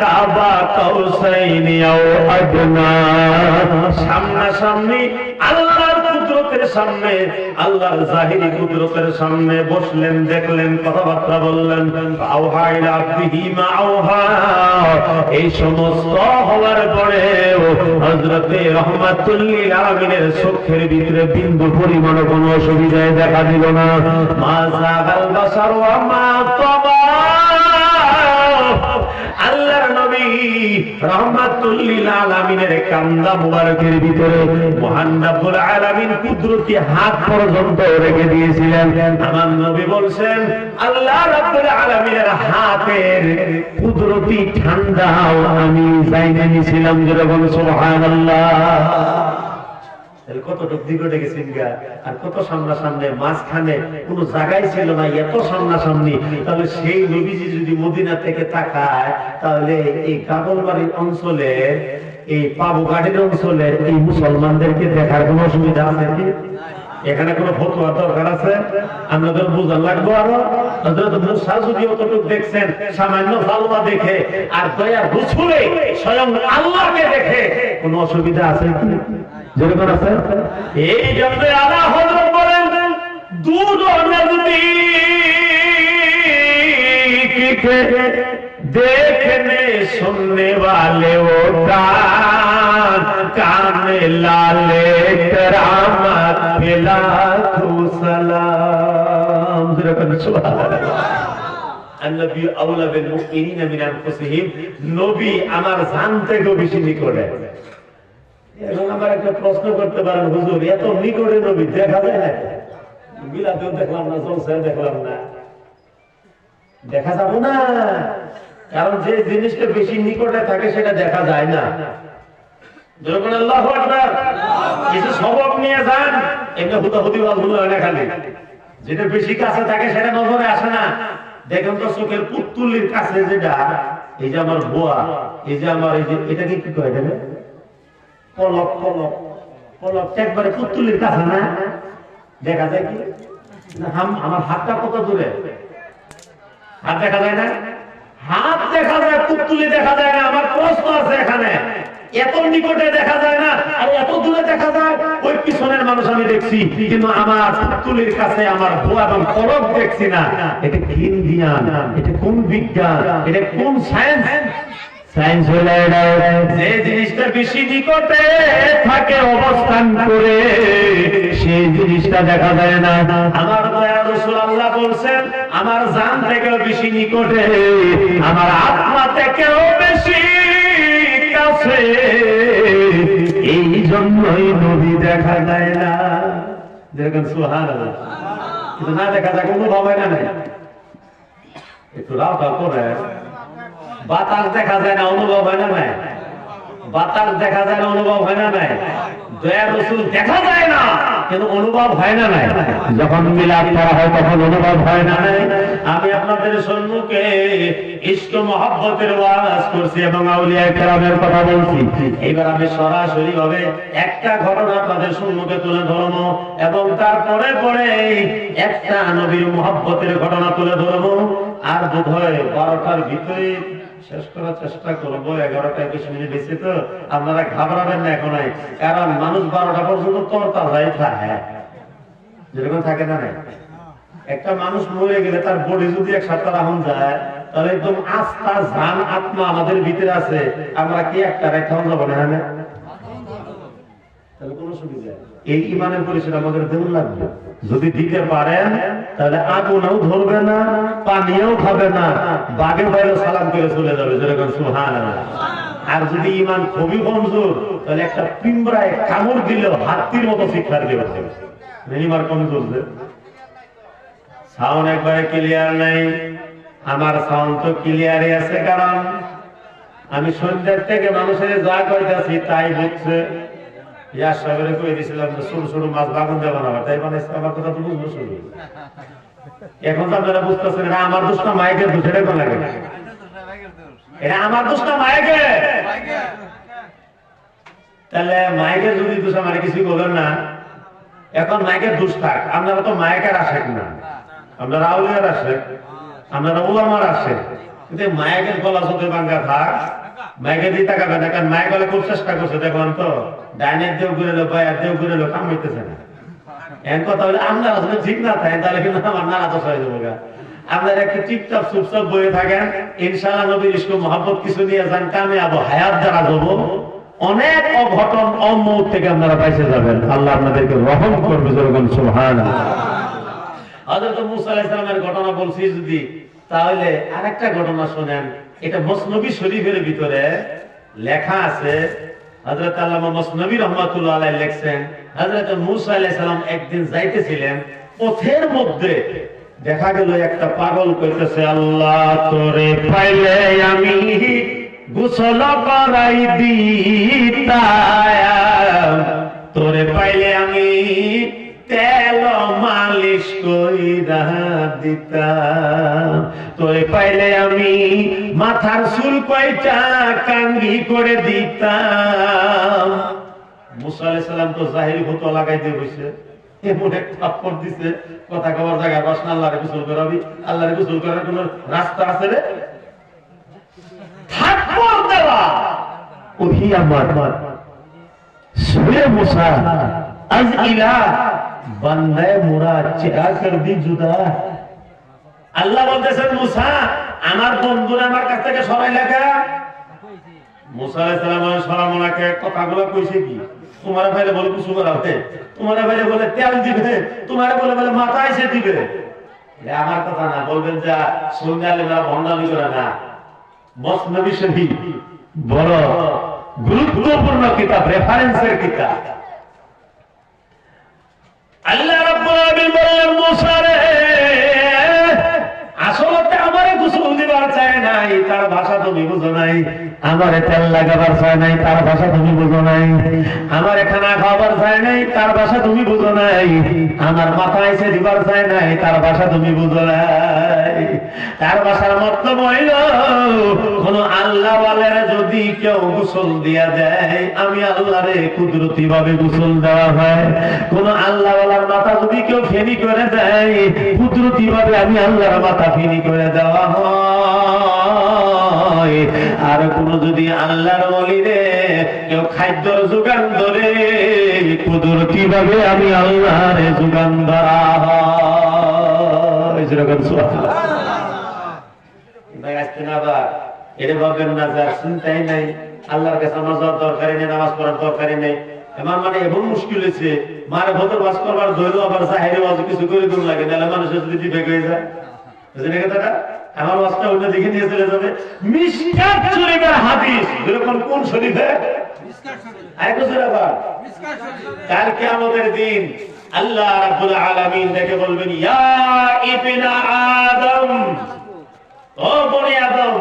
কাবা আও আদনা। আল্লাহর কুদরতের সামনে, আল্লাহর জাহিরি কুদরতের সামনে বসলেন, দেখলেন, কথাবার্তা বললেন মা আওহা। এই সমস্ত হওয়ার পরে হযরতে রহমাতুল লিল আলামিনের চোখের ভিতরে বিন্দু পরিমাণ কোনো অসুবিধায় দেখা দিল না। মা জাগাল বাসার ওয়া মা তাবা। রহমাতুল লিল আলামিনের কান্দা মুবারকের ভিতরে মহান রব্বুল আলামিন কুদরতি হাত পর্যন্ত রেখে দিয়েছিলেন। আমার নবী বলছেন, আল্লাহ রব্বুল আলামিনের হাতের কুদরতি ঠান্ডাও আমি জাইনে নিছিলাম যেরকম সুবহানাল্লাহ। গা আর কত মাঝখানে কোন জায়গায় ছিল না, এত তাহলে সেই নবীজি যদি মদিনা থেকে তাকায়, তাহলে এই অঞ্চলে, এই অঞ্চলের এই মুসলমানদেরকে দেখার কোনো অসুবিধা আছে কি? এখানে কোনো ফতোয়া দরকার আছে? আপনাদের বোঝা লাগবো আরও। অতটুক দেখছেন, সামান্য ফালুয়া দেখে, আর দয়া রসুলে স্বয়ং আল্লাহকে দেখে, কোনো অসুবিধা আছে কি? যেরকম আছে। এই জন্য আলা হজরত বলেন দু দেখনে सुनने वाले वो कान कान में लाले करामत मिला तू सलाम আল্লাহবি আউলা বিল মুমিনিনা মিন আনফুসিহিম নবী আমার জান থেকেও বেশি নিকটে। এখন আমার একটা প্রশ্ন করতে পারেন, হুজুর, এত নিকটে নবী দেখা যায় না? বিলাতেও দেখলাম না দেখলাম না। দেখা না। কারণ যে জিনিসটা বেশি নিকটে থাকে সেটা দেখা যায় না। যখন আল্লাহ কিছু সবক নিয়ে যান, এমনি হয় না খালি। যেটা বেশি কাছে থাকে সেটা নজরে আসে না। দেখেন তো চোখের পুতুলির কাছে যেটা, এই যে আমার বোয়া, এই যে আমার, এই যে এটাকে কি কয় এটা একবারে পুতুলির কাছে না? দেখা যায় কি? আমার হাতটা কত দূরে? হাত দেখা যায় না? হাত দেখা যায়, পুতুলি দেখা যায় না। আমার প্রশ্ন আছে এখানে। এত নিকটে দেখা যায় না, আর এত দূরে দেখা যায়। ওই পিছনের মানুষ আমি দেখছি, কিন্তু আমার পুতুলির কাছে আমার বউ এবং পলক দেখছি না। এটা কি জ্ঞান এটা কোন বিজ্ঞান? এটা কোন সায়েন্স যে জিনিসটা বেশি নিকটে থাকে অবস্থান করে, সেই জিনিসটা দেখা যায় না। আমার দয়া রসুল আল্লাহ বলছেন, আমার জান থেকেও বেশি নিকটে, আমার আত্মা থেকেও বেশি কাছে। এই জন্যই নদী দেখা যায় না। যেরকম সুহান কিন্তু না দেখা যায়, কোনো ভাবে না একটু রাও করে বাতাস দেখা যায় না অনুভব হয় না নাই বাতাস দেখা যায় না অনুভব হয় না নাই দয়া রসুল দেখা যায় না কিন্তু অনুভব হয় না নাই যখন মিলাদ করা হয় তখন অনুভব হয় না। নাই আমি আপনাদের সম্মুখে মহব্বতের ওয়াজ করছি এবং আউলিয়া কেরামের কথা বলছি। এবার আমি সরাসরি ভাবে একটা ঘটনা আপনাদের সম্মুখে তুলে ধরবো এবং তারপরে পরে একটা নবীর মহব্বতের ঘটনা তুলে ধরবো। আর বোধ হয় বারোটার ভিতরে শেষ করার চেষ্টা করব, এগারোটা একুশ মিনিট বেশি তো আপনারা ঘাবড়াবেন না এখন কারণ মানুষ বারোটা পর্যন্ত তরতাজাই থাকে। যেরকম থাকে না একটা মানুষ মরে গেলে তার বডি যদি এক সপ্তাহ রাখুন যায়, তাহলে একদম আস্থা, জান, আত্মা আমাদের ভিতরে আছে। আমরা কি একটা রেখা যাব না হ্যাঁ তাহলে কোনো সুবিধা নেই। এই ইমানের পরিচয় আমাদের লাগবে। যদি দিতে পারেন, তাহলে আগুনও ধরবে না, পানিও খাবে না বাইরে সালাম করে চলে যাবে যেরকম সুহান আর যদি ইমান খুবই কমজোর, তাহলে একটা কামড় হাতির মতো ইমান কমজোর একবারে ক্লিয়ার নাই। আমার তো ক্লিয়ারই আছে, কারণ আমি সন্ধ্যার থেকে মানুষের যা কইতাছি তাই বুঝছে ইয়ার কই দিছিলাম যে মাছ বাগুন না, তাই মানে আমার কথা তো বুঝব শুরু এখন তো আপনারা বুঝতেছেন আমার দোষ না মাইকের দোষ, এটা কোন লাগে? এটা আমার দোষ না মাইকের তাহলে মাইকের যদি দোষ আমার কিছু বলেন না, এখন মাইকের দোষ থাক, আপনারা তো মাইকের আসেন না। আপনারা আউলিয়ার আসে আপনারা ওলামার আসে কিন্তু মায়াকের গলা যদি বাঙ্গা থাক। মাইকে দিয়ে খুব চেষ্টা করছে, দেখুন তো। ডাইনের কাম হইতেছে না। কথা আমরা আসলে ঠিক না থাকে তাহলে কিন্তু আমার দোষ হয়ে যাব। আপনারা একটু চুপচাপ বয়ে থাকেন। নবীর কিছু নিয়ে যান, কামে আবো হায়াত দ্বারা যাব। অনেক অঘটন অমৌত থেকে আপনারা পাইছে যাবেন। আল্লাহ আপনাদেরকে রহম করবে যেরকম হযরত মুসা আলাইহিস সালামের ঘটনা বলছি যদি তাহলে আরেকটা ঘটনা শোনেন। এটা মসনবী শরীফের ভিতরে লেখা আছে। হযরত আল্লামা মসনবী রহমাতুল্লাহ লিখছেন, হযরত মুসা আলাইহিস সালাম একদিন যাইতেছিলেন, পথের মধ্যে দেখা গেল একটা পাগল কইতেছে, আল্লাহ তোরে পাইলে আমি গোসল করাই দিতাম। তোরে পাইলে আমি তেল মালিশ কইরা দিতাম। তোরে পাইলে আমি মাথার চুল কয়টা কাঙ্গি করে দিতাম। মুসা আলাইহিস সালাম তো জাহিরি ফটো লাগাই দিয়ে বসে। এমন এক থাপ্পড় দিছে। কথা কবার জায়গায় রসনা আল্লাহরে গোসল করাবি। আল্লাহরে গোসল করার কোন রাস্তা আছে রে? থাপ্পড় দেওয়া। ওহি আমার। সুরে মুসা, আজ ইলা বান্দায় মোরা চেরা কর দি জুদা আল্লাহ বলতেছেন, মুসা, আমার বন্ধুরা আমার কাছ থেকে সরাই লেখা। বলে বলে তেল দিবে, তোমার বলে বলে মাথা এসে দিবে। আমার কথা না যা না। বড় গুরুত্বপূর্ণ কিতাব রেফারেন্সের কিতাব। তার ভাষা তুমি বুঝো নাই। আমারে তেল লাগাবার চায় নাই, তার ভাষা তুমি বুঝো নাই। আমারে খানা খাওয়াবার চায় নাই, তার ভাষা তুমি বুঝো নাই। আমার মাথা এসে দিবার চায় নাই, তার ভাষা তুমি বুঝো নাই। তার ভাষার মতলব গোসল দিয়া দেয়। আমি আল্লাহরে কুদরতি ভাবে গোসল দেওয়া হয়। কোন আল্লাহ মাথা যদি কেউ ফেনি করে দেয়, কুদরতি ভাবে আমি আল্লাহর মাথা ফেনি করে দেওয়া হয়। আর কোন যদি আল্লাহর বলিরে কেউ খাদ্যর যোগান ধরে, কুদরতি ভাবে আমি আল্লাহর যোগান ধরা হয়। যেরকম সুবহানাল্লাহ। ভাই আসতে না এটা ভাববেন না যার চিন্তাই নাই। আল্লাহর কাছে নামাজ দরকারই নেই নামাজ পড়ার দরকারই নেই। এমন মানে এমন মুশকিল হয়েছে মারে ভদর বাস করবার জৈল আবার জাহিরে ওয়াজ কিছু করে দূর লাগে নাহলে মানুষের যদি ডিফেক্ট হয়ে যায়। বুঝলেন কথাটা? আমার ওয়াজটা অন্য দেখে নিয়ে চলে যাবে। মিসকাত শরীফের হাদিস। এরকম কোন শরীফে? আরেক জোরে আবার কালকে আমাদের দিন আল্লাহ রাব্বুল আলামিন দেখে বলবেন ইয়া ইবনা আদম ও বনি আদম